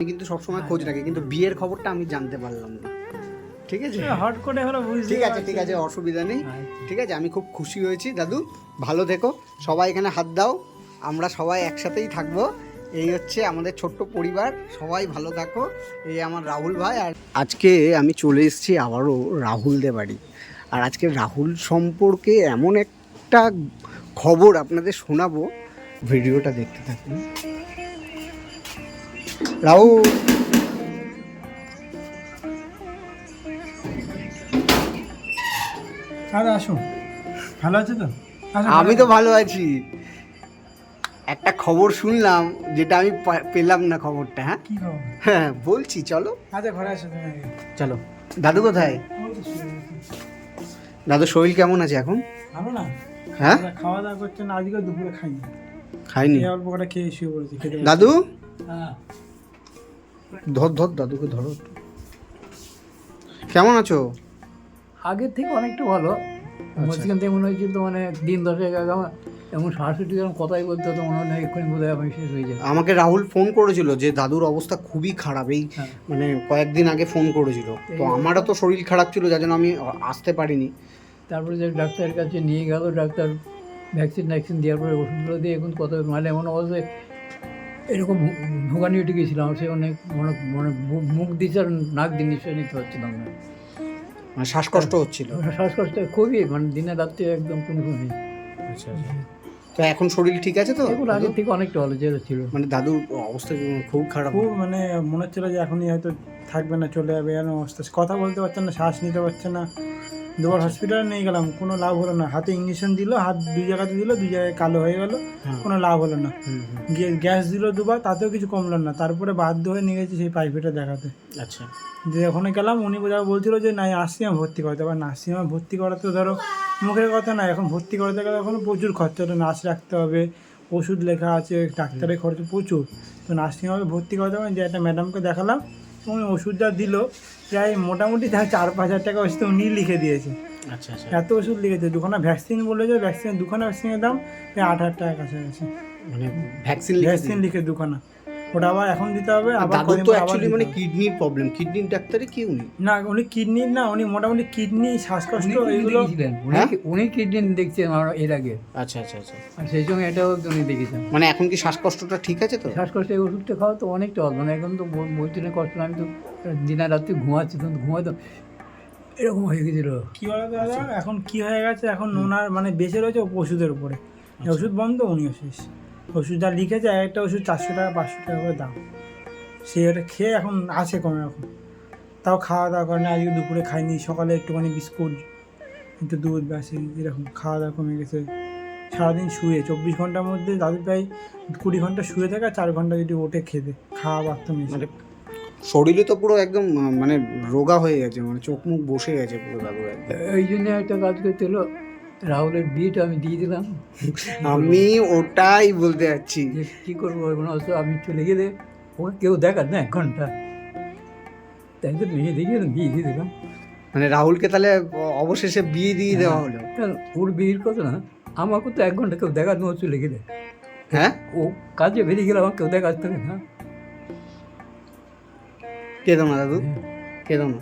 আমি কিন্তু সবসময় খোঁজ রাখি কিন্তু বিয়ের খবরটা আমি জানতে পারলাম না। ঠিক আছে? হট করে হলো বুঝতে ঠিক আছে ঠিক আছে অসুবিধা নেই। ঠিক আছে আমি খুব খুশি হয়েছি। দাদু ভালো থেকো। সবাই এখানে হাত দাও। আমরা সবাই একসাথেই থাকব। এই হচ্ছে আমাদের ছোট্ট পরিবার। সবাই ভালো থাকো। এই আমার রাহুল ভাই। আর আজকে আমি চলে এসেছি আবারও রাহুলদের বাড়ি। আর আজকে রাহুল সম্পর্কে এমন একটা খবর আপনাদের শোনাবো। ভিডিওটা দেখতে থাকুন। রাহুল। আরে আসুন। ভালো আছে তো? আমি তো ভালো আছি। একটা খবর শুনলাম যেটা আমি পেলাম না খবরটা হ্যাঁ? কি খবর? হ্যাঁ বলছি চলো। আচ্ছা ঘরে আসো চলো। দাদু কোথায়। দাদু শরীর কেমন আছে এখন? ভালো না? হ্যাঁ? খাওয়া দাওয়া করছেন আজকে দুপুরে খাইনি। খাইনি? অল্প কটা খেয়ে শুয়ে পড়েছি দাদু? হ্যাঁ। ধর ধর দাদুকে ধরো। কেমন আছো? আগের থেকে অনেকটা ভালো। মাঝখান থেকে মনে হয়েছিল তো মানে দিন দশেক আগে আমার এমন শাশুড়ি যখন কথাই বলতে হতো মনে হয় এক্ষুনি বোধ হয় আমি শেষ হয়ে যাবে। আমাকে রাহুল ফোন করেছিল যে দাদুর অবস্থা খুবই খারাপ এই হ্যাঁ। মানে কয়েকদিন আগে ফোন করেছিল। তো আমারও তো শরীর খারাপ ছিল যার জন্য আমি আসতে পারিনি। তারপরে যে ডাক্তারের কাছে নিয়ে গেল ডাক্তার ভ্যাকসিন ভ্যাকসিন দেওয়ার পরে ওষুধগুলো দিয়ে এখন কত মানে এমন অবস্থায় এরকম ভোগানি উঠে গিয়েছিলাম সে অনেক মনে মনে মুখ দিচ্ছে আর নাক দিয়ে নিশ্চয় নিতে পারছিলাম না। মানে শ্বাসকষ্ট হচ্ছিল? শ্বাসকষ্ট খুবই মানে দিনে রাত্রে একদম কোনো কোনো নেই। আচ্ছা তো এখন শরীর ঠিক আছে তো? এগুলো আগের থেকে অনেকটা ভালো যেটা ছিল। মানে দাদুর অবস্থা খুব খারাপ? খুব মানে মনে হচ্ছিল যে এখনই হয়তো থাকবে না চলে যাবে এমন অবস্থা কথা বলতে পারছে না শ্বাস নিতে পারছে না। দুবার হসপিটালে নিয়ে গেলাম কোনো লাভ হলো না। হাতে ইঞ্জেকশন দিল হাত দুই জায়গাতে দিল দুই জায়গায় কালো হয়ে গেল হ্যাঁ। কোনো লাভ হলো না। গিয়ে গ্যাস দিল দুবার তাতেও কিছু কমলো না। তারপরে বাধ্য হয়ে নিয়ে গেছি সেই প্রাইভেটে দেখাতে। আচ্ছা। যে ওখানে গেলাম উনি বোঝা বলছিল যে না নার্সিংহোমে ভর্তি করতে। আবার নার্সিংহোমে ভর্তি করাতে ধরো মুখের কথা না এখন ভর্তি করাতে গেলে এখন প্রচুর খরচা তো নার্স রাখতে হবে ওষুধ লেখা আছে ডাক্তারের খরচ প্রচুর। তো নার্সিংহোমে ভর্তি করাতে হবে যে একটা ম্যাডামকে দেখালাম উনি ওষুধ যা দিল প্রায় মোটামুটি তার চার পাঁচ হাজার টাকা ওষুধ উনি লিখে দিয়েছে। আচ্ছা আচ্ছা। এত ওষুধ লিখেছে দুখানা ভ্যাকসিন বলে যে ভ্যাকসিন দুখানা ভ্যাকসিনের দাম প্রায় আট হাজার টাকা কাছাকাছি। মানে ভ্যাকসিন ভ্যাকসিন লিখে দুখানা। ওটা আবার এখন দিতে হবে আবার দাদুর তো অ্যাকচুয়ালি মানে কিডনির প্রবলেম কিডনির ডাক্তারে কি উনি না উনি কিডনি না উনি মোটামুটি কিডনি শ্বাসকষ্ট হ্যাঁ? উনি কিডনি দেখছেন আমার এর আগে। আচ্ছা আচ্ছা আচ্ছা। আর সেই সময় এটাও উনি দেখেছেন। মানে এখন কি শ্বাসকষ্টটা ঠিক আছে তো? শ্বাসকষ্ট এই ওষুধটা খাওয়া তো অনেকটা ভালো মানে এখন তো ব- না কষ্ট না, আমি তো দিনে রাত্রি ঘুমাচ্ছি তখন ঘুমাতো এরকম হয়ে গেছিল। কি বলো তো দাদা এখন কি হয়ে গেছে? এখন ওনার মানে বেঁচে রয়েছে ওষুধের উপরে। ওষুধ বন্ধ উনিও শেষ। ওষুধ যা লিখেছে এক একটা ওষুধ চারশো টাকা পাঁচশো টাকা করে দাম। সে ওটা খেয়ে এখন আছে কমে এখন। তাও খাওয়া দাওয়া করে না আজকে দুপুরে খাইনি সকালে একটুখানি বিস্কুট একটু দুধ ব্যাসি এরকম খাওয়া দাওয়া কমে গেছে। সারাদিন শুয়ে চব্বিশ ঘণ্টার মধ্যে দাদু প্রায় কুড়ি ঘণ্টা শুয়ে থাকে আর চার ঘণ্টা যদি ওঠে খেতে খাওয়া বাথরুম মানে শরীরে তো পুরো একদম মানে রোগা হয়ে গেছে মানে চোখ মুখ বসে গেছে পুরো দাদু এই জন্য একটা করতে হলো রাহুলের বিয়েটা আমি দিয়ে দিলাম। আমি ওটাই বলতে যাচ্ছি। কী করব অবশ্য আমি চলে গেলে ওকে কেউ দেখার না এক ঘণ্টা। তাই তো মেয়ে দেখে বিয়ে দিয়ে দিলাম। মানে রাহুলকে তাহলে অবশেষে বিয়ে দিয়ে দেওয়া হলো? কারণ ওর বিয়ের কথা না আমাকে তো এক ঘণ্টা কেউ দেখার নয় চলে গেলে। হ্যাঁ? ও কাজে বেরিয়ে গেলে আমাকে কেউ দেখার থাকে না। কেদো না দাদু? কেদো না?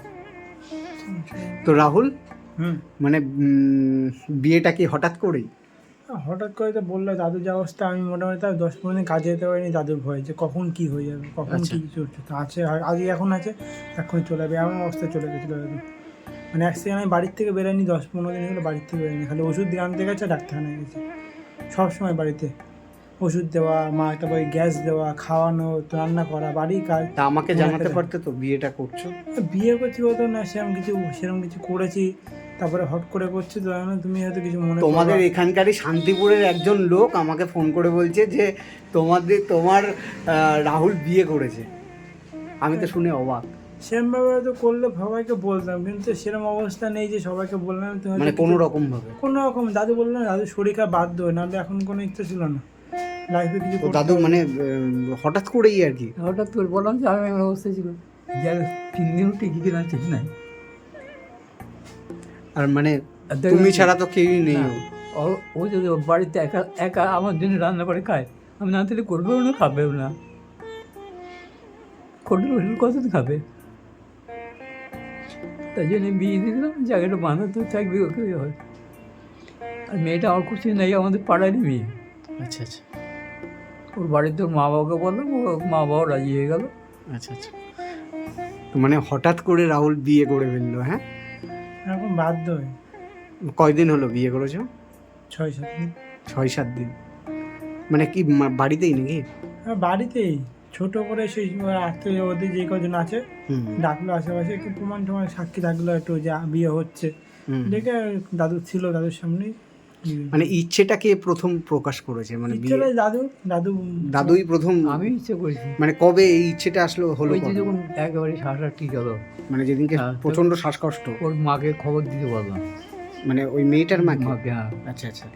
তো রাহুল? মানে বিয়েটা কি হঠাৎ করেই? হঠাৎ করে তো বলল দাদুর যা অবস্থা আমি মোটামুটি তাও দশ পনেরো দিন কাজে যেতে পারিনি দাদুর ভয় যে কখন কি হয়ে যাবে কখন আচ্ছা। কি কিছু হচ্ছে? তো আছে হয়- আজকে এখন আছে এখন চলে যাবে এমন অবস্থা চলে গেছিল দাদু। মানে এক সেকেন্ড আমি বাড়ির থেকে বেরোয়নি দশ পনেরো দিন হলো বাড়ির থেকে বেরোয়নি খালি ওষুধ দিয়ে আনতে গেছে ডাক্তারখানায় গেছে সব সময় বাড়িতে। ওষুধ দেওয়া মা তারপরে গ্যাস দেওয়া খাওয়ানো রান্না করা বাড়ি কাজ। তা আমাকে জানাতে পারতে তো বিয়েটা করছ? বিয়ে করছি বলতো না সেরকম কিছু সেরকম কিছু করেছি তারপরে হট করে করছি তো তুমি হয়তো কিছু মনে তোমাদের এখানকারই শান্তিপুরের একজন লোক আমাকে ফোন করে বলছে যে তোমাদের তোমার রাহুল বিয়ে করেছে। আমি তো শুনে অবাক। সেরমভাবে হয়তো করলে সবাইকে বলতাম কিন্তু সেরকম অবস্থা নেই যে সবাইকে বললাম মানে কোনো রকম ভাবে কোনো রকম দাদু বললাম দাদু শরীর খারাপ বাধ্য হয় নাহলে এখন কোনো ইচ্ছা ছিল না। লাইফে কিছু তো দাদু মানে হঠাৎ করেই আর কি? হঠাৎ করে বললাম যে আমি এমন অবস্থা ছিল। যার তিন দিন টিকি কিনা ঠিক নাই। আর মানে তুমি ছাড়া তো কেউই নেই। না, ও- ও যদি বাড়িতে একা একা আমার জন্য রান্না করে খায় আমি না তাহলে করবেও না খাবেও না। হোটেল হোটেল কতদিন খাবে? তাই জন্য বিয়ে দিলাম জায়গাটা বাঁধাতে থাকবে ওকে হয়। আর মেয়েটা আমার খুশি নাই আমাদের পাড়ারই মেয়ে। আচ্ছা আচ্ছা। ওর বাড়িতে ওর মা বাবাকে বললাম ও মা বাবা রাজি হয়ে গেল। আচ্ছা আচ্ছা। মানে হঠাৎ করে রাহুল বিয়ে করে ফেলল হ্যাঁ? এখন বাধ্য হয়ে। কয়দিন হলো বিয়ে করেছ? ছয় সাত দিন। ছয় সাত দিন। মানে কি মা- বাড়িতেই নাকি? আর বাড়িতেই। ছোট করে সেই আত্মীয় ওদের যে কজন আছে হুম। ডাকলো আশেপাশে একটু প্রমাণ টমাণ সাক্ষী থাকল একটু যা বিয়ে হচ্ছে। হুম। দেখে দাদু ছিল দাদুর সামনেই। মানে ইচ্ছেটা কে প্রথম প্রকাশ করেছে মানে দাদু দাদু দাদুই প্রথম আমি ইচ্ছে করেছি। মানে কবে এই ইচ্ছেটা আসলো হলো যখন একেবারে শ্বাসটা ঠিক হলো। মানে যেদিনকে হ্যাঁ, প্রচণ্ড শ্বাসকষ্ট। ওর মাকে খবর দিতে বললাম। মানে ওই মেয়েটার মাকে? মাকে হ্যাঁ। আচ্ছা আচ্ছা।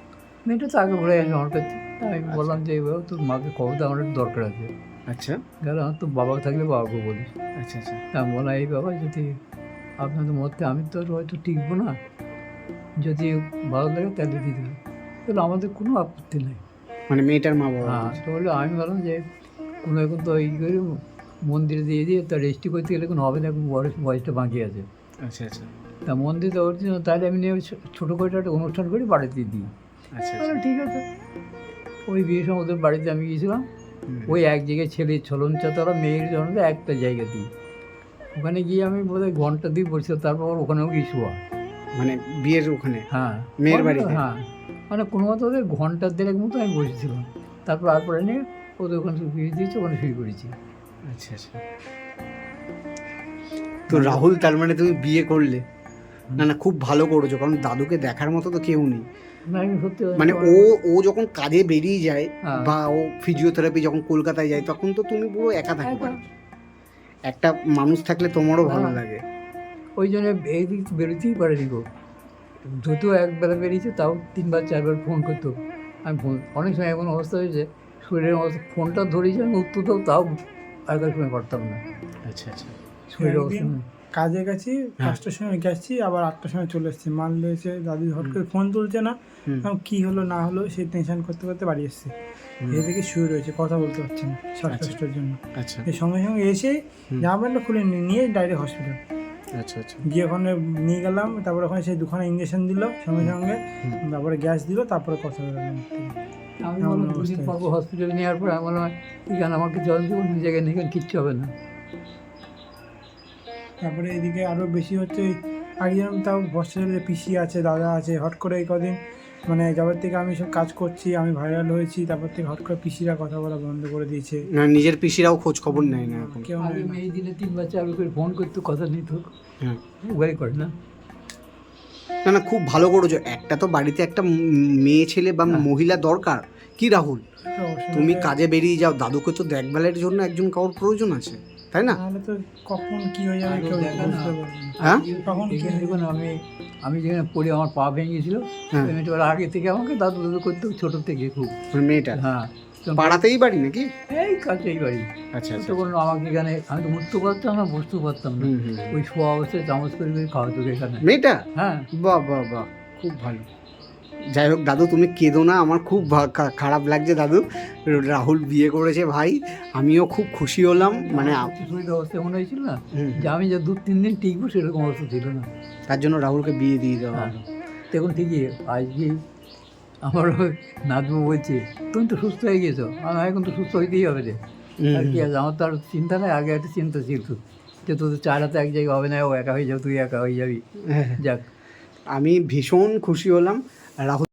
মেয়েটা তো আগে ঘুরে আসে আমার কাছে আমি বললাম যে এইভাবে তোর মাকে খবর দেওয়া একটু দরকার আছে। আচ্ছা। গেল আমার তো বাবা থাকলে বাবাকে বলিস। আচ্ছা আচ্ছা। তা আমি বললাম এই বাবা যদি আপনাদের মধ্যে আমি তো আর হয়তো টিকবো না যদি ভালো লাগে তাহলে দিয়ে দেবেন তাহলে আমাদের কোনো আপত্তি নেই। মানে মেয়েটার মা বাবা হ্যাঁ তো বলল আমি বললাম যে কোনো এখন তো এই করে মন্দিরে দিয়ে দিয়ে তা রেজিস্ট্রি করতে গেলে কোনো হবে না এখন বয়স বয়সটা বাকি আছে। আচ্ছা আচ্ছা। তা মন্দির ওর জন্য তাহলে আমি নিয়ে ছো- ছোটো করে একটা অনুষ্ঠান করে বাড়িতে দিই। আচ্ছা তাহলে ঠিক আছে। ওই বিয়ের সময় ওদের বাড়িতে আমি গিয়েছিলাম। ওই এক জায়গায় ছেলে ছলন চাতারা মেয়ের জন্য একটা জায়গা দিই। ওখানে গিয়ে আমি বোধহয় ঘণ্টা দিয়ে বসে তারপর ওখানেও গিয়ে শোয়া। মানে বিয়ের ওখানে হ্যাঁ। মেয়ের বাড়িতে? হ্যাঁ। মানে কোনো মতো ওদের ঘণ্টার দেড়েক মতো আমি বসেছিলাম। তারপর তারপরে নিয়ে ওদের ওখানে শুয়ে দিয়েছে ওখানে শুয়ে করেছি আচ্ছা আচ্ছা। তো রাহুল তার মানে তুমি বিয়ে করলে? না না খুব ভালো করেছ কারণ দাদুকে দেখার মতো তো কেউ নেই। মানে ও ও যখন কাজে বেরিয়ে যায় হ্যাঁ। বা ও ফিজিওথেরাপি যখন কলকাতায় যায় তখন তো তুমি পুরো একা থাকো একটা মানুষ থাকলে তোমারও ভালো হ্যাঁ। লাগে। ওই জন্য এই দিক বেরোতেই পারেনি গো। যদিও একবেলা বেরিয়েছে তাও তিনবার চারবার ফোন করতো। আমি ফোন অনেক সময় এমন অবস্থা হয়েছে শরীরের অবস্থা ফোনটা ধরেছি আমি উত্তর দাও তাও আগের সময় পারতাম না। আচ্ছা আচ্ছা। শরীরের অবস্থা কাজে গেছি পাঁচটার সময় গেছি আবার আটটার সময় চলে এসেছি। মাল রয়েছে দাদু হট করে ফোন তুলছে না কি হলো না হলো সেই টেনশন করতে করতে বাড়ি এসেছি। এদিকে শুয়ে রয়েছে কথা বলতে পারছে না শ্বাসকষ্টের জন্য। আচ্ছা। এই সঙ্গে সঙ্গে এসে জামা প্যান্টটা খুলে নিয়ে- নিয়ে ডাইরেক্ট হসপিটাল আচ্ছা আচ্ছা। গিয়ে ওখানে নিয়ে গেলাম তারপরে ওখানে সেই দুখানে ইঞ্জেকশন দিল সঙ্গে সঙ্গে তারপরে গ্যাস দিল তারপরে কথা বললাম আমি বললাম দুদিন পর হসপিটালে নেওয়ার পর? আমি বললাম এখানে আমাকে জল দিব অন্য জায়গায় নিয়ে গেলে কিচ্ছু হবে না। তারপরে এদিকে আরও বেশি হচ্ছে আগে যেরকম তাও হসপিটালে পিসি আছে দাদা আছে হট করে এই কদিন মানে যাবার থেকে আমি সব কাজ করছি আমি ভাইরাল হয়েছি তারপর থেকে হট করে পিসিরা কথা বলা বন্ধ করে দিয়েছে। না নিজের পিসিরাও খোঁজ খবর নেয় না এখন। কেউ আগে নেয় না। মেয়ে দিলে তিনবার চারবার করে ফোন করতো কথা নিত হ্যাঁ। উভয় করে না। না না খুব ভালো করেছ। একটা তো বাড়িতে একটা মেয়ে ছেলে বা মহিলা দরকার। কি রাহুল? তুমি কাজে বেরিয়ে যাও। দাদুকে তো দেখভালের জন্য একজন কারোর প্রয়োজন আছে। তাই না? তো কখন কি হয়ে যাবে কেউ বুঝতে পারবে না। হ্যাঁ? তখন কি দেখুন আমি আমি যেখানে পড়ে আমার পা ভেঙে গেছিল হ্যাঁ। আমি তো আগে থেকে আমাকে দাদু দাদু করতে ছোটো থেকে খুব। মানে মেয়েটা? হ্যাঁ। তো পাড়াতেই বাড়ি নাকি? এই কাছেই বাড়ি। আচ্ছা আচ্ছা। তখন আমাকে এখানে আমি তো উঠতে পারতাম না বসতেও পারতাম না। হুম, হুম। ওই শোয়া অবস্থায় চামচ করে করে খাওয়াতো এখানে। মেয়েটা? হ্যাঁ। বাহ বাহ বাহ। খুব ভালো। যাই হোক দাদু তুমি কেঁদো না আমার খুব খারাপ লাগছে দাদু। রাহুল বিয়ে করেছে ভাই আমিও খুব খুশি হলাম মানে আমার শরীরের অবস্থা এমন হয়েছিল না? যে আমি যে দু তিন দিন টিকবো সেরকম অবস্থা ছিল না। তার জন্য রাহুলকে বিয়ে দিয়ে দেওয়া হ্যাঁ। হলো। তখন ঠিকই আজকে আমার নাতবু বলছে তুমি তো সুস্থ হয়ে গেছো আমি এখন তো সুস্থ হইতেই হবে রে। আর কি আছে আমার তো আর চিন্তা নাই আগে একটা চিন্তা ছিল যে তোদের চার হাতে এক জায়গায় হবে না ও একা হয়ে যাও তুই একা হয়ে যাবি। হ্যাঁ, যাক। আমি ভীষণ খুশি হলাম রাহুল।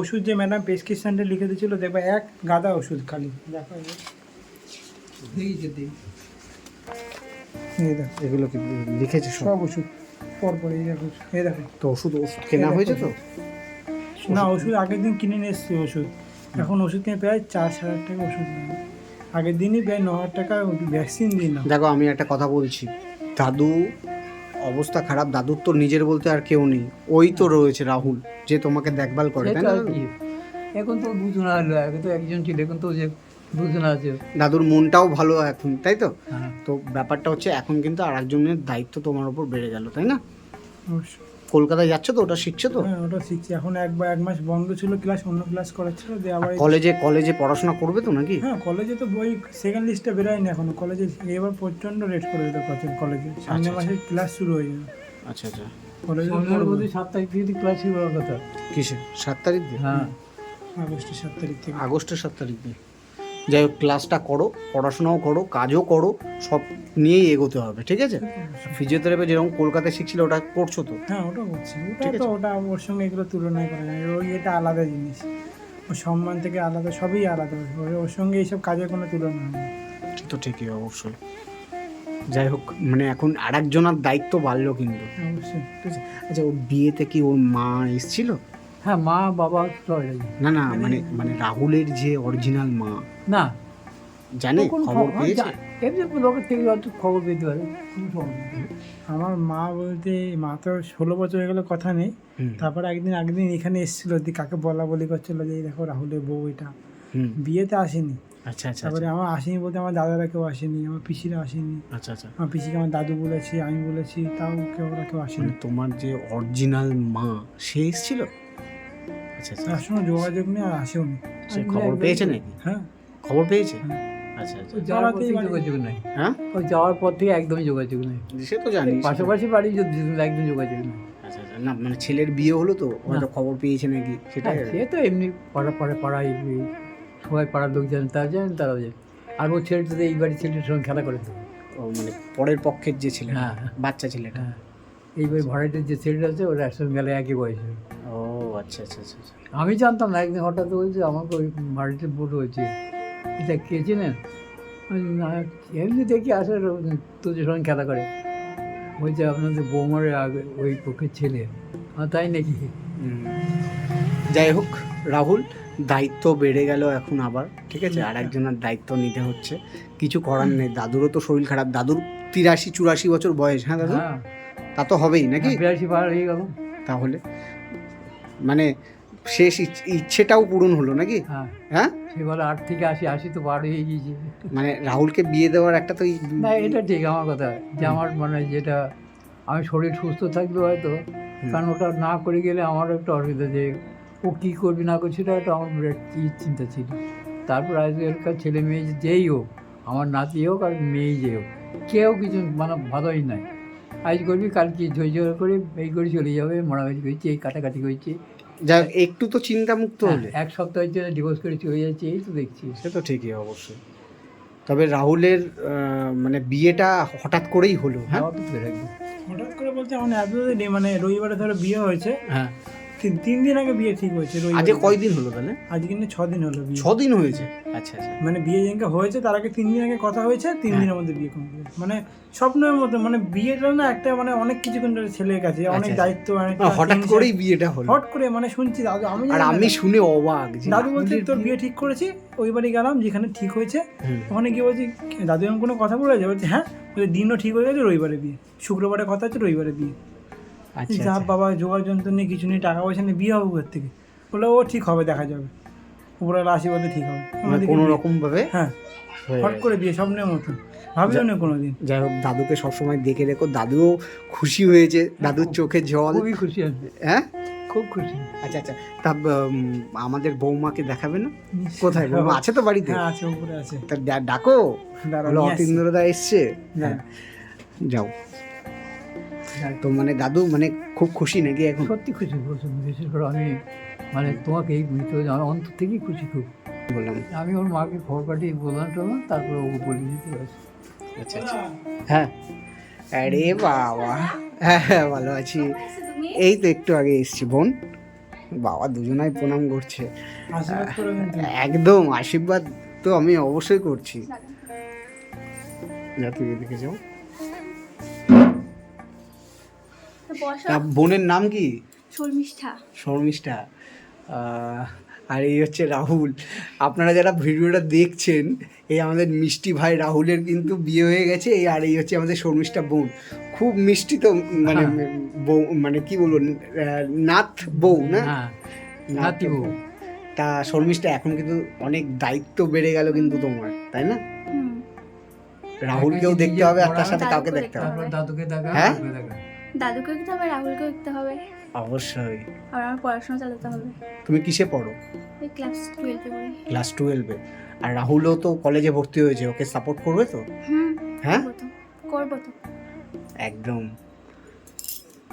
ওষুধ যে ম্যাডাম প্রেসক্রিপশনটা লিখে দিয়েছিল দেখবে এক গাদা ওষুধ খালি। দেখো এই দেখো। এগুলো কি লিখেছে সব? ওষুধ। পর পর এই দেখো এই দেখো। তো ওষুধ ওষুধ কেনা হয়েছে তো না ওষুধ আগের দিন কিনে নিয়ে এসছি ওষুধ। এখন ওষুধ কিনে প্রায় চার হাজার টাকা ওষুধ আগের দিনই প্রায় ন হাজার টাকা ভ্যাকসিন দিই না দেখো আমি একটা কথা বলছি। দাদু অবস্থা খারাপ। দাদুর তো নিজের বলতে আর কেউ নেই। ওই তো রয়েছে রাহুল যে তোমাকে দেখভাল করে তাই না এখন তো দুজন হলো আগে তো একজন ছিল এখন তো যে দুজন আছে দাদুর মনটাও ভালো এখন তাই তো? হ্যাঁ। তো ব্যাপারটা হচ্ছে এখন কিন্তু আর একজনের দায়িত্ব তোমার উপর বেড়ে গেল তাই না? অবশ্যই। কলকাতায় যাচ্ছে তো? ওটা শিখছে তো? হ্যাঁ ওটা শিখছে। এখন এক বা এক মাস বন্ধ ছিল ক্লাস অন্য ক্লাস করাচ্ছিল দিয়ে আবার কলেজে কলেজে পড়াশোনা করবে তো নাকি? হ্যাঁ কলেজে তো বই সেকেন্ড লিস্টে বেরোয়নি এখন। কলেজে এবার প্রচণ্ড রেট করে দিতে পারছেন কলেজে। সামনে আচ্ছা, মাসে ক্লাস শুরু হয়ে যাবে। আচ্ছা আচ্ছা। কলেজে সন্ধ্যার সাত তারিখ থেকে ক্লাস শুরু হওয়ার কথা। কিসে? সাত তারিখ দিয়ে? হ্যাঁ। আগস্টের সাত তারিখ থেকে। আগস্টের সাত তারিখ দিয়ে? যাই হোক ক্লাসটা করো পড়াশোনাও করো কাজও করো সব নিয়েই এগোতে হবে ঠিক আছে? ফিজিওথেরাপি যেরকম কলকাতায় শিখছিল ওটা করছ তো? হ্যাঁ ওটা করছি। ওটা ঠিক তো ওটা ওর সঙ্গে এগুলো তুলনায় করা যায় না। ওই এটা আলাদা জিনিস। ওর সম্মান থেকে আলাদা সবই আলাদা। ওর- ওর সঙ্গে এইসব কাজের কোনো তুলনা হয় না সে তো ঠিকই অবশ্যই। যাই হোক মানে এখন আর একজনের দায়িত্ব বাড়লো কিন্তু। অবশ্যই। ঠিক আছে? আচ্ছা ওর বিয়েতে কি ওর মা এসেছিল? হ্যাঁ মা বাবা না না মানে মানে রাহুলের যে অরিজিনাল মা না। জানে খবর খবর- পেয়েছে? যা- এমনি লোকের থেকে হয়তো খবর পেতে পারে। কোনো সমস্যা নেই। আমার মা বলতে মা তো ষোলো বছর হয়ে গেলে কথা নেই। হুম, তারপর একদিন একদিন এখানে এসেছিল দিয়ে কাকে বলা বলি করছিল যে এই দেখো রাহুলের বউ এটা। হুম। বিয়েতে আসেনি। আচ্ছা আচ্ছা তারপরে আমার আসেনি বলতে আমার দাদারা কেউ আসেনি আমার পিসিরা আসেনি। আচ্ছা আচ্ছা। আমার পিসিকে আমার দাদু বলেছি আমি বলেছি তাও কেউ ওরা কেউ আসেনি। মানে তোমার যে অরিজিনাল মা সে এসেছিল? আচ্ছা আচ্ছা। তার সঙ্গে যোগাযোগ নেই আর আসেও নি সে খবর পেয়েছে নাকি? হ্যাঁ। খবর পেয়েছে? আচ্ছা আচ্ছা। বাড়ি। যোগাযোগ নেই। হ্যাঁ? ওই যাওয়ার পর থেকে একদমই যোগাযোগ নেই। সে তো জানি। পাশাপাশি বাড়ি যদি একদম যোগাযোগ নেই। আচ্ছা আচ্ছা। না মানে ছেলের বিয়ে হলো তো? হয়তো খবর পেয়েছে নাকি? সেটাই হ্যাঁ, সে তো এমনি পাড়া পাড়া পাড়ায় সবাই পাড়ার লোক জানেন তারা জানেন তারাও জানেন আর ছেলেটা এই বাড়ির ছেলেটার সঙ্গে খেলা করে। তো মানে পরের পক্ষের যে ছেলে হ্যাঁ। বাচ্চা ছেলেটা। হ্যাঁ। এই বাড়ি ভাড়াটের যে ছেলেটা আছে ওরা একসঙ্গে গেলে একই বয়সে ও আচ্ছা আচ্ছা আচ্ছা আচ্ছা। আমি জানতাম না একদিন হঠাৎ বলছে আমাকে ওই বাড়িতে বলে হয়েছে এটা কে চেনেন এমনি দেখি আসলে তোদের সঙ্গে খেলা করে। বলছে আপনাদের বৌমারের আগে ওই পক্ষের ছেলে আর তাই নাকি? যাই হোক রাহুল দায়িত্ব বেড়ে গেল এখন আবার ঠিক আছে? আর একজনের দায়িত্ব নিতে হচ্ছে। কিছু করার নেই। দাদুরও তো শরীর খারাপ। দাদুর তিরাশি চুরাশি বছর বয়স হ্যাঁ দাদু? হ্যাঁ। তা তো হবেই নাকি? বিরাশি পার হয়ে গেল। তাহলে মানে শেষ ইচ- ইচ্ছেটাও পূরণ হলো নাকি? হ্যাঁ। হ্যাঁ? সে বলে আট থেকে আশি আশি তো বার হয়ে গিয়েছে। মানে রাহুলকে বিয়ে দেওয়ার একটা তো না এটা ঠিক আমার কথা। যে আমার মানে যেটা আমি শরীর সুস্থ থাকলে হয়তো কারণ ওটা না করে গেলে আমারও একটা অসুবিধা যে ও কী করবি না করবি সেটা একটা আমার চিন্তা ছিল। তারপর আজকালকার ছেলে মেয়ে যেই হোক আমার নাতি হোক আর মেয়ে যে হোক কেউ কিছু মানে ভালোই নাই। আজ করবি কাল কি ঝই করে এই করে চলে যাবে মারামারি করছি এই কাটাকাটি করছি। যাই হোক, একটু তো চিন্তা মুক্ত হলে। এক সপ্তাহের জন্য ডিভোর্স করেছি হয়ে যাচ্ছে এই তো দেখছি। সে তো ঠিকই অবশ্যই। তবে রাহুলের মানে বিয়েটা হঠাৎ করেই হলো হ্যাঁ হ্যাঁ? হঠাৎ করে বলতে মানে এতদিন মানে রবিবারে ধরো বিয়ে হয়েছে। হ্যাঁ। তিন তিন দিন আগে বিয়ে ঠিক হয়েছে আজকে কয়দিন হলো তাহলে? আজ কিন্তু ছ দিন হলো বিয়ে। ছ দিন হয়েছে? আচ্ছা আচ্ছা। মানে বিয়ে যেদিনকে হয়েছে তার আগে তিন দিন আগে কথা হয়েছে তিন দিনের মধ্যে বিয়ে কমপ্লিট মানে স্বপ্নের মতো মানে বিয়েটা না একটা মানে অনেক কিছু কিন্তু ছেলের কাছে অনেক আচ্ছা। দায়িত্ব অনেক হঠাৎ করেই বিয়েটা হলো। হট করে মানে শুনছি দাদু আমি আর আমি শুনে অবাক দাদু বলছে তোর বিয়ে ঠিক করেছি ওই বাড়ি গেলাম যেখানে ঠিক হয়েছে। ওখানে গিয়ে বলছি দাদু এমন কোনো কথা বলেছে? বলছে হ্যাঁ দিনও ঠিক হয়ে গেছে রবিবারে বিয়ে। শুক্রবারে কথা হচ্ছে রবিবারে বিয়ে। আচ্ছা যা আচ্ছা। বাবা জোগাড় যন্ত্র নিয়ে কিছু নেই টাকা পয়সা নেই বিয়ে হবে কোথা থেকে? বলে ও ঠিক হবে দেখা যাবে। উপরওয়ালা আশীর্বাদে ঠিক হবে। মানে কোনো রকম ভাবে হ্যাঁ হট। করে বিয়ে স্বপ্নের মতন। ভাবিও না কোনোদিন। যাই হোক দাদুকে সবসময় দেখে রেখো। দাদুও খুশি হয়েছে দাদুর চোখে জল। খুবই খুশি আছে। হ্যাঁ? খুব খুশি। আচ্ছা আচ্ছা। তা আমাদের বৌমাকে দেখাবে না? কোথায়? বৌমা আছে তো বাড়িতে? হ্যাঁ আছে উপরে আছে। তা ডাকো। নিয়ে অতীন্দ্রদা এসছে। হ্যাঁ। যাও। তো মানে দাদু মানে খুব খুশি নাকি এখন? সত্যি খুশি বলছেন বিশেষ করে আমি মানে তোমাকে এই বুঝতে হবে আমার অন্তর থেকেই খুশি খুব। বললাম। আমি ওর মাকে খবর পাঠিয়ে বললাম টললাম তারপরে ওকে বলে দিতে পারছি। আচ্ছা আচ্ছা। হ্যাঁ। আরে বাবা। হ্যাঁ হ্যাঁ ভালো আছি। এই তো একটু আগে এসছি বোন। বাবা দুজনাই প্রণাম করছে। একদম আশীর্বাদ তো আমি অবশ্যই করছি। যা তুই এদিকে যাও। তা বোনের নাম কি? শর্মিষ্ঠা। শর্মিষ্ঠা। আর এই হচ্ছে রাহুল। আপনারা যারা ভিডিওটা দেখছেন এই আমাদের মিষ্টি ভাই রাহুলের কিন্তু বিয়ে হয়ে গেছে এই আর এই হচ্ছে আমাদের শর্মিষ্ঠা বোন। খুব মিষ্টি তো মানে বউ মানে কি বলব নাথ বউ না? হ্যাঁ নাথ নাতি বউ। তা শর্মিষ্ঠা এখন কিন্তু অনেক দায়িত্ব বেড়ে গেল কিন্তু তোমার তাই না? রাহুলকেও দেখতে হবে আর তার সাথে কাউকে দেখতে হবে। দাদুকে দেখা হ্যাঁ? দাদুকে দাদুকেও দেখতে হবে রাহুলকেও দেখতে হবে। অবশ্যই। আর আমার পড়াশোনা চালাতে হবে। তুমি কিসে পড়ো? ওই ক্লাস টুয়েলভে পড়ি। ক্লাস টুয়েলভে আর রাহুলও তো কলেজে ভর্তি হয়েছে ওকে সাপোর্ট করবে তো? হুম হ্যাঁ? করব তো একদম।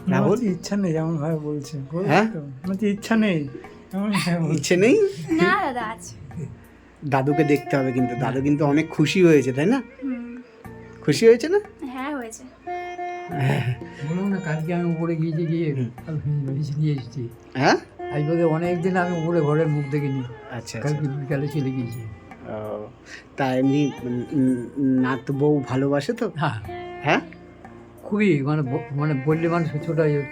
রাহুল? তো ইচ্ছা নেই যেমন ভাবে বলছে হ্যাঁ? ইচ্ছা নেই। ইচ্ছে নেই? না দাদা আছে। দাদুকে দেখতে হবে কিন্তু দাদু কিন্তু অনেক খুশি হয়েছে তাই না? খুশি হয়েছে না? হ্যাঁ হয়েছে। বললাম না কালকে আমি উপরে গিয়েছি গিয়ে। মেডিসিন নিয়ে এসেছি। হ্যাঁ? আজ বোধ অনেক দিন আমি উপরে ঘরের মুখ দেখিনি। আচ্ছা আচ্ছা। কালকে বিকালে চলে গিয়েছি। তা এমনি নাত বউ ভালোবাসে তো? হ্যাঁ। হ্যাঁ? খুবই মানে মানে বললে মানুষ ছোটাই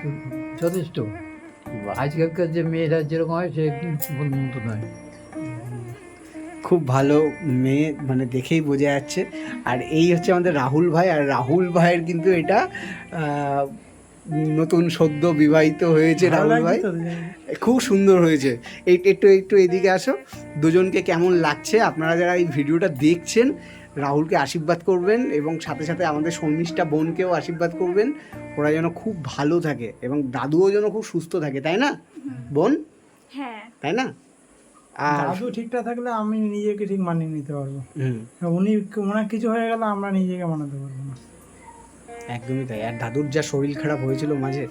যথেষ্ট। আজকালকার যে মেয়েরা যেরকম হয় সে বল মতো নয়। খুব ভালো মেয়ে মানে দেখেই বোঝা যাচ্ছে। আর এই হচ্ছে আমাদের রাহুল ভাই আর রাহুল ভাইয়ের কিন্তু এটা নতুন সদ্য বিবাহিত হয়েছে রাহুল ভাই। খুব সুন্দর হয়েছে। এই একটু একটু এদিকে আসো। দুজনকে কেমন লাগছে? আপনারা যারা এই ভিডিওটা দেখছেন রাহুলকে আশীর্বাদ করবেন এবং সাথে সাথে আমাদের শর্মিষ্ঠা বোনকেও আশীর্বাদ করবেন। ওরা যেন খুব ভালো থাকে এবং দাদুও যেন খুব সুস্থ থাকে তাই না? বোন? হ্যাঁ। তাই না? আর দাদু ঠিকঠাক থাকলে আমি নিজেকে ঠিক মানিয়ে নিতে পারব। উনি ওনার কিছু হয়ে গেলে আমরা নিজেকে মানাতে পারব না। একদমই তাই। আর দাদুর যা শরীর খারাপ হয়েছিল মাঝে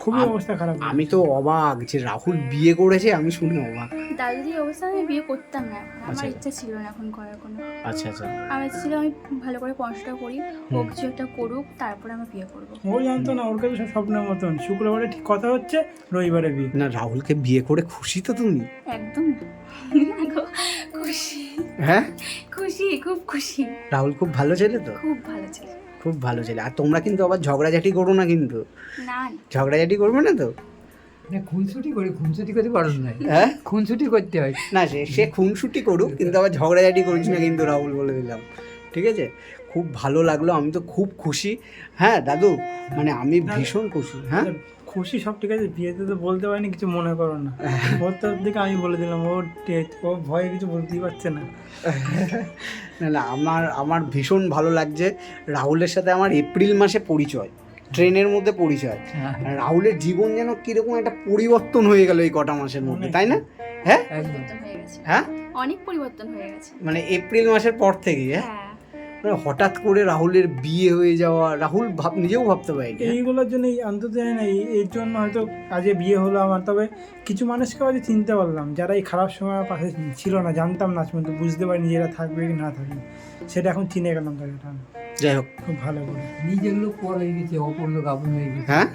খুবই অবস্থা খারাপ আমি তো অবাক যে রাহুল বিয়ে করেছে আমি শুনে অবাক। দাদুর অবস্থা আমি বিয়ে করতাম না। আচ্ছা। আমার ইচ্ছা ছিল না এখন করার কোনো। আচ্ছা আচ্ছা। আমার ইচ্ছা ছিল আমি ভালো করে পড়াশোনা করি ও কিছু একটা করুক তারপরে আমি বিয়ে করব। ও জানতো না ওর কাছে সব স্বপ্নের মতন। শুক্রবারে ঠিক কথা হচ্ছে রবিবারে বিয়ে। না রাহুলকে বিয়ে করে খুশি তো তুমি? একদম। খুশি। হ্যাঁ? খুশি খুব খুশি। রাহুল খুব ভালো ছেলে তো? খুব ভালো ছিল। খুব ভালো ছেলে। আর তোমরা কিন্তু আবার ঝগড়াঝাটি করো না কিন্তু। না। ঝগড়াঝাটি করবে না তো? না খুনসুটি করি খুনসুটি করতে পারো না। হ্যাঁ? খুনসুটি করতে হয়। না সে সে খুনসুটি করুক কিন্তু আবার ঝগড়াঝাটি করিস না কিন্তু রাহুল বলে দিলাম। ঠিক আছে? খুব ভালো লাগল আমি তো খুব খুশি। হ্যাঁ দাদু মানে আমি ভীষণ খুশি। হ্যাঁ? খুশি সব ঠিক আছে বিয়েতে তো বলতে পারিনি কিছু মনে করো না। ওর তরফ থেকে আমি বলে দিলাম ও ও ভয়ে কিছু বলতেই পারছে না। না না আমার আমার ভীষণ ভালো লাগছে রাহুলের সাথে আমার এপ্রিল মাসে পরিচয় ট্রেনের মধ্যে পরিচয়। হ্যাঁ। রাহুলের জীবন যেন কীরকম একটা পরিবর্তন হয়ে গেল এই কটা মাসের মধ্যে তাই না? হ্যাঁ? হয়ে গেছে। হ্যাঁ? অনেক পরিবর্তন হয়ে গেছে। মানে এপ্রিল মাসের পর থেকেই হ্যাঁ? হ্যাঁ। মানে হঠাৎ করে রাহুলের বিয়ে হয়ে যাওয়া রাহুল ভাব নিজেও ভাবতে হ্যাঁ? এইগুলোর জন্য অন্তত জানি না এই- এর জন্য হয়তো কাজে বিয়ে হলো আমার তবে কিছু মানুষকে হয়তো চিনতে পারলাম যারা এই খারাপ সময় পাশে ছিল না জানতাম না পর্যন্ত বুঝতে পারি নিজেরা থাকবে কি না থাকবে। সেটা এখন চিনে গেলাম তাদেরটা আমি যাই হোক। খুব ভালো করে। নিজের লোক পর হয়ে গেছে অপর লোক আপন হয়ে গেছে। হ্যাঁ?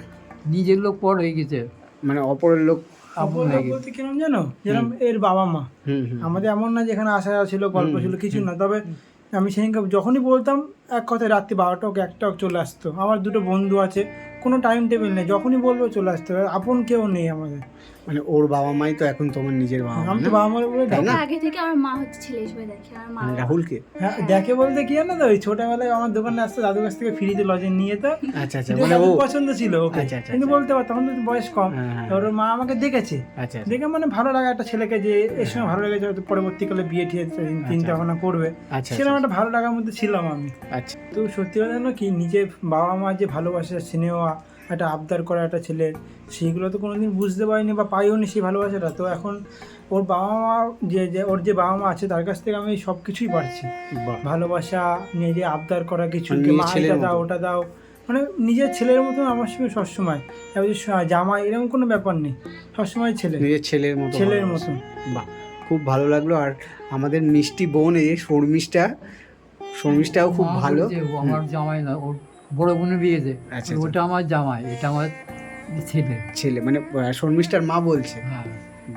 নিজের লোক পর হয়ে গেছে। মানে অপরের লোক আপন হয়ে গেছে। কিরম জানো যেরকম এর বাবা মা আমাদের এমন না যেখানে আশা ছিল গল্প ছিল কিছু না তবে আমি সেদিনকে যখনই বলতাম, এক কথায় রাত্রি বারোটা হোক, একটা হোক, চলে আসতো। আমার দুটো বন্ধু আছে, কোনো টাইম টেবিল নেই। যখনই বলব চলে আসতে হবে। আপন কেউ নেই আমাদের। মানে ওর বাবা মাই তো এখন তোমার নিজের বাবা মা আমি তো বাবা মার না? আগে থেকে আমার মা হচ্ছে ছেলে হিসেবে দেখে আমার মা মানে রাহুলকে হ্যাঁ দেখে বলতে কি জানো তো ওই ছোটবেলায় আমার দোকানে আসতো দাদুর কাছ থেকে ফ্রিতে লজেন নিয়ে তো আচ্ছা আচ্ছা মানে ও পছন্দ ছিল ওকে। আচ্ছা, আচ্ছা, কিন্তু আচ্ছা। বলতে তখন তো বয়স কম। হ্যাঁ, হ্যাঁ। ওর মা আমাকে দেখেছে। আচ্ছা দেখে মানে ভালো লাগে একটা ছেলেকে যে এর সময় ভালো লেগেছে হয়তো পরবর্তীকালে বিয়ে ঠিয়ে চিন্তা ভাবনা করবে। সেরকম একটা ভালো লাগার মধ্যে ছিলাম আমি। আচ্ছা। তো সত্যি কথা জানো কি নিজের বাবা মা যে ভালোবাসা স্নেহ একটা আবদার করা একটা ছেলের সেইগুলো তো কোনোদিন বুঝতে পারিনি বা পাইও নি সেই ভালোবাসাটা। তো এখন ওর বাবা মা যে যে ওর যে বাবা মা আছে তার কাছ থেকে আমি সব কিছুই পারছি ভালোবাসা নিজে আবদার করা কিছু মানে নিজের মা এটা দাও ওটা দাও মানে নিজের ছেলের মতো আমার সঙ্গে সবসময়। জামা এরকম কোনো ব্যাপার নেই। সবসময় ছেলে। নিজের ছেলের মতো ছেলের ভালোবাসা। মতো বাহ খুব ভালো লাগল। আর আমাদের মিষ্টি বোন এই যে শর্মিষ্ঠা শর্মিষ্ঠাও খুব ভালো। আমার জামাই না ওর বড় বোনের বিয়েতে। আচ্ছা, আচ্ছা। ওটা আমার জামাই এটা আমার ছেলে। ছেলে মানে শর্মিষ্ঠার মা বলছে। হ্যাঁ।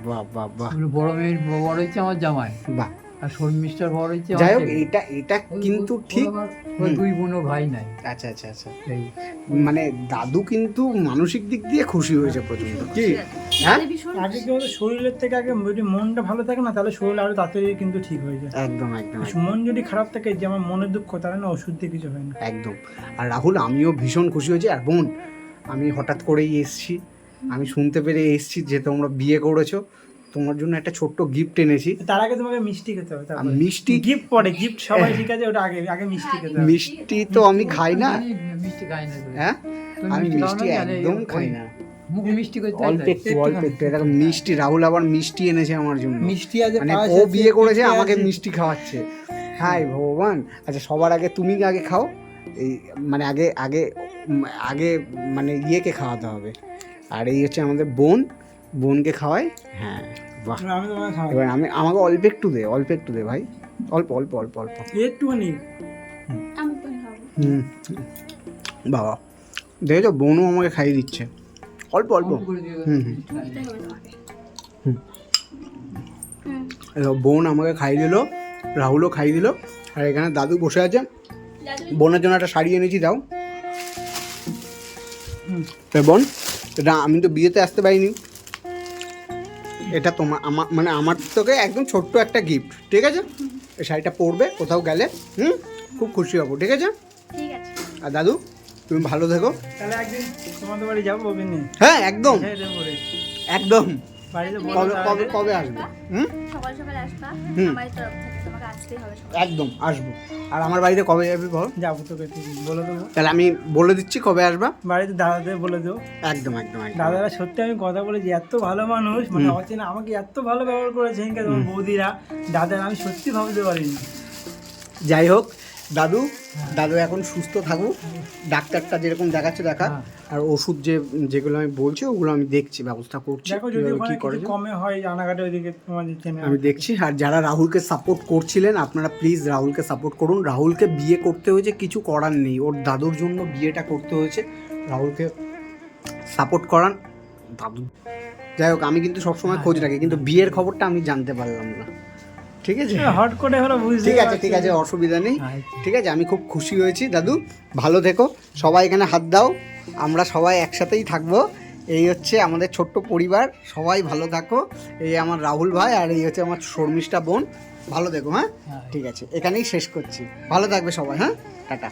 বাহ বাহ বাহ। বড় মেয়ের বড় হচ্ছে আমার জামাই। বাহ। আর শর্মিষ্ঠার বড় হচ্ছে যাই হোক এটা এটা কিন্তু ঠিক। দুই বোন ভাই নাই। আচ্ছা আচ্ছা আচ্ছা। মানে দাদু কিন্তু মানসিক দিক দিয়ে খুশি হয়েছে প্রচণ্ড কি? হ্যাঁ? আগে কি বলতো শরীরের থেকে আগে যদি মনটা ভালো থাকে না তাহলে শরীর আরও তাড়াতাড়ি কিন্তু ঠিক হয়ে যায়। একদম একদম মন যদি খারাপ থাকে যে আমার মনের দুঃখ তাহলে না ওষুধ দিয়ে কিছু হয় না। একদম। আর রাহুল আমিও ভীষণ খুশি হয়েছি। আর বোন আমি হঠাৎ করেই এসছি। আমি শুনতে পেরে এসছি যে তোমরা বিয়ে করেছ। তোমার জন্য একটা ছোট্ট গিফট এনেছি। তার আগে তোমাকে মিষ্টি খেতে হবে মিষ্টি গিফট পরে গিফট সবাই ঠিক আছে ওটা আগে আগে মিষ্টি খেতে হবে। মিষ্টি তো আমি খাই না। মিষ্টি খাই না হ্যাঁ? আমি মিষ্টি একদম খাই না। মুখ মিষ্টি অল্প একটু অল্প একটু এটা মিষ্টি রাহুল আবার মিষ্টি এনেছে আমার জন্য। মিষ্টি আছে মানে ও বিয়ে করেছে আমাকে মিষ্টি খাওয়াচ্ছে। হাই ভগবান। আচ্ছা সবার আগে তুমি আগে খাও। এই মানে আগে আগে আগে মানে ইয়েকে খাওয়াতে হবে। আর এই হচ্ছে আমাদের বোন। বোনকে খাওয়াই। হ্যাঁ। বাহ। এবার আমি আমাকে অল্প একটু দে অল্প একটু দে ভাই। অল্প অল্প অল্প অল্প। একটুখানি। আমি হুম। বাবা দেখেছ? বোনও আমাকে খাইয়ে দিচ্ছে। অল্প অল্প। হুম হুম। বোন আমাকে খাইয়ে দিল রাহুলও খাইয়ে দিল আর এখানে দাদু বসে আছে। বোনের জন্য একটা শাড়ি এনেছি দাও। বোন এটা আমি তো বিয়েতে আসতে পারিনি। এটা তোমার আমার মানে আমার তোকে একদম ছোট্ট একটা গিফট ঠিক আছে? এই শাড়িটা পরবে কোথাও গেলে হুম? খুব খুশি হব ঠিক আছে? আর দাদু তুমি ভালো থেকো। তাহলে একদিন তোমাদের বাড়ি যাব হ্যাঁ একদম। একদম। কবে কবে কবে আসবে? হুম? সকাল সকাল আসবা। হুম। একদম আসব। আর আমার বাড়িতে কবে যাবি বল? যাব তোকে বলে দেবো। তাহলে আমি বলে দিচ্ছি কবে আসবা। বাড়িতে দাদাদের বলে দেবো। একদম একদম দাদারা সত্যি আমি কথা বলেছি এত ভালো মানুষ মানে অচেনা আমাকে এত ভালো ব্যবহার করেছে বৌদিরা। দাদারা আমি সত্যি ভাবতে পারিনি। যাই হোক দাদু দাদু এখন সুস্থ থাকুক। ডাক্তারটা যেরকম দেখাচ্ছে দেখা। হ্যাঁ। আর ওষুধ যে যেগুলো আমি বলছি ওগুলো আমি দেখছি ব্যবস্থা করছি কি করে কমে হয় রানাঘাটে ওইদিকে তোমাদের আমি দেখছি আর যারা রাহুলকে সাপোর্ট করছিলেন আপনারা প্লিজ রাহুলকে সাপোর্ট করুন। রাহুলকে বিয়ে করতে হয়েছে কিছু করার নেই। ওর দাদুর জন্য বিয়েটা করতে হয়েছে। রাহুলকে সাপোর্ট করান। দাদু যাই হোক আমি কিন্তু সবসময় খোঁজ রাখি কিন্তু বিয়ের খবরটা আমি জানতে পারলাম না। ঠিক আছে? হট করে হলো বুঝতে ঠিক আছে ঠিক আছে অসুবিধা নেই। আচ্ছা। ঠিক আছে আমি খুব খুশি হয়েছি দাদু। ভালো থেকো। সবাই এখানে হাত দাও। আমরা সবাই একসাথেই থাকব। এই হচ্ছে আমাদের ছোট্ট পরিবার। সবাই ভালো থাকো। এই আমার রাহুল ভাই আর এই হচ্ছে আমার শর্মিষ্ঠা বোন। ভালো দেখো হ্যাঁ? হ্যাঁ। ঠিক আছে এখানেই শেষ করছি। ভালো থাকবে সবাই হ্যাঁ? টাটা।